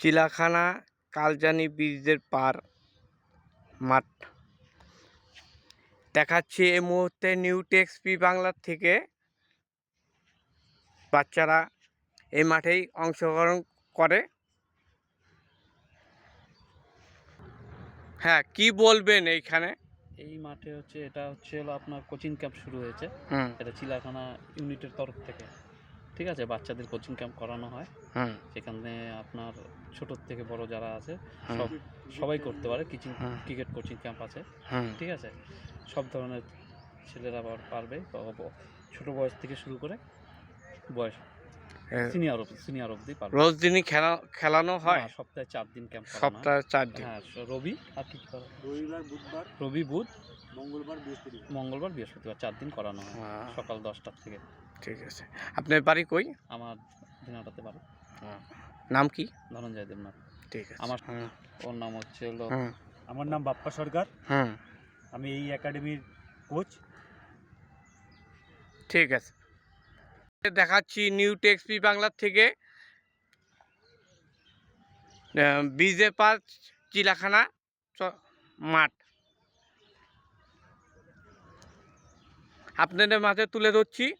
চিলাখানা কালজানি ব্রিজের পার মাঠ। দেখাচ্ছি এই মুহূর্তে নিউ টেক্সপি বাংলার থেকে। বাচ্চারা এই মাঠেই অংশগ্রহণ করে। হ্যাঁ কি বলবেন এইখানে? এই মাঠে হচ্ছে এটা হচ্ছে হলো আপনার কোচিং ক্যাম্প শুরু হয়েছে। হুম। এটা চিলাখানা ইউনিটের তরফ থেকে। ঠিক আছে বাচ্চাদের কোচিং ক্যাম্প করানো হয়। হুম সেখানে আপনার ছোট থেকে বড় যারা আছে সব সবাই করতে পারে কিচিং ক্রিকেট কোচিং ক্যাম্প আছে। হুম ঠিক আছে? সব ধরনের ছেলেরা পার- পারবে ছোট বয়স থেকে শুরু করে বয়স সিনিয়র অবধি সিনিয়র অবধি পারবে। রোজ দিনই খেলা খেলানো হয়? সপ্তাহে চার দিন ক্যাম্প সপ্তাহে চার দিন? হ্যাঁ রবি আর কি হয়? রবিবার বুধবার। রবি বুধ। মঙ্গলবার বৃহস্পতিবার। মঙ্গলবার বৃহস্পতিবার চার দিন করানো হয়। সকাল দশটার থেকে। ঠিক আছে। আপনার বাড়ি কই? আমার দিনাটাতে পারে নাম কি? ধনঞ্জয় দেবনাথ। ঠিক আছে। আমার- ওর নাম হচ্ছে হলো আমার নাম বাপ্পা সরকার। হুম আমি এই একাডেমির কোচ ঠিক আছে। দেখাচ্ছি নিউ টেক্সপি বাংলার থেকে। বিজে পার্ক চিলাখানা চ- মাঠ। আপনাদের মাঝে তুলে ধরছি।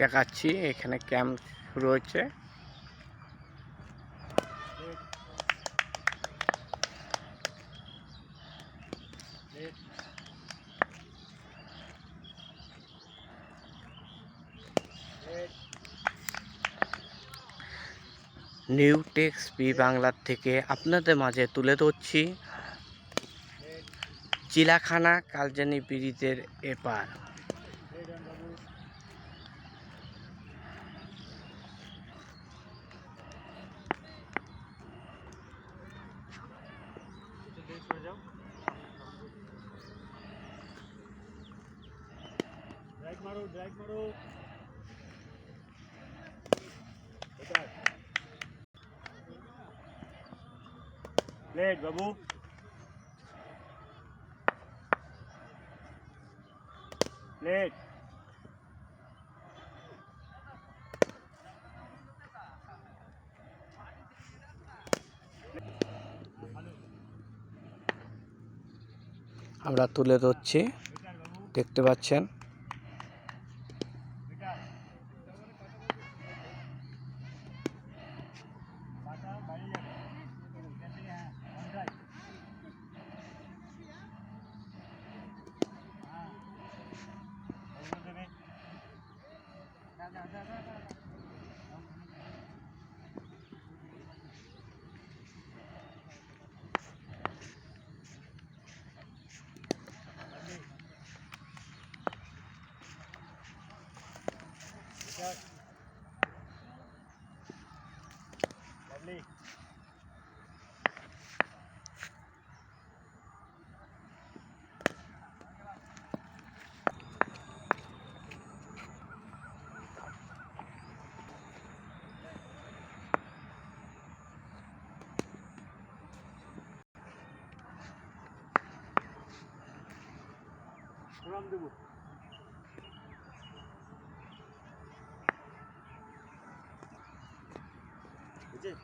দেখাচ্ছি এখানে ক্যাম্প শুরু হচ্ছে নিউ টেক্স বি বাংলার থেকে আপনাদের মাঝে তুলে ধরছি। চিলাখানা কালজানি ব্রিজের এপার। ড্রাইভ মারো ড্রাইভ মারো। প্লেট বাবু। আমরা তুলে ধরছি দেখতে পাচ্ছেন। Lovely. Buramdı bu. 不进。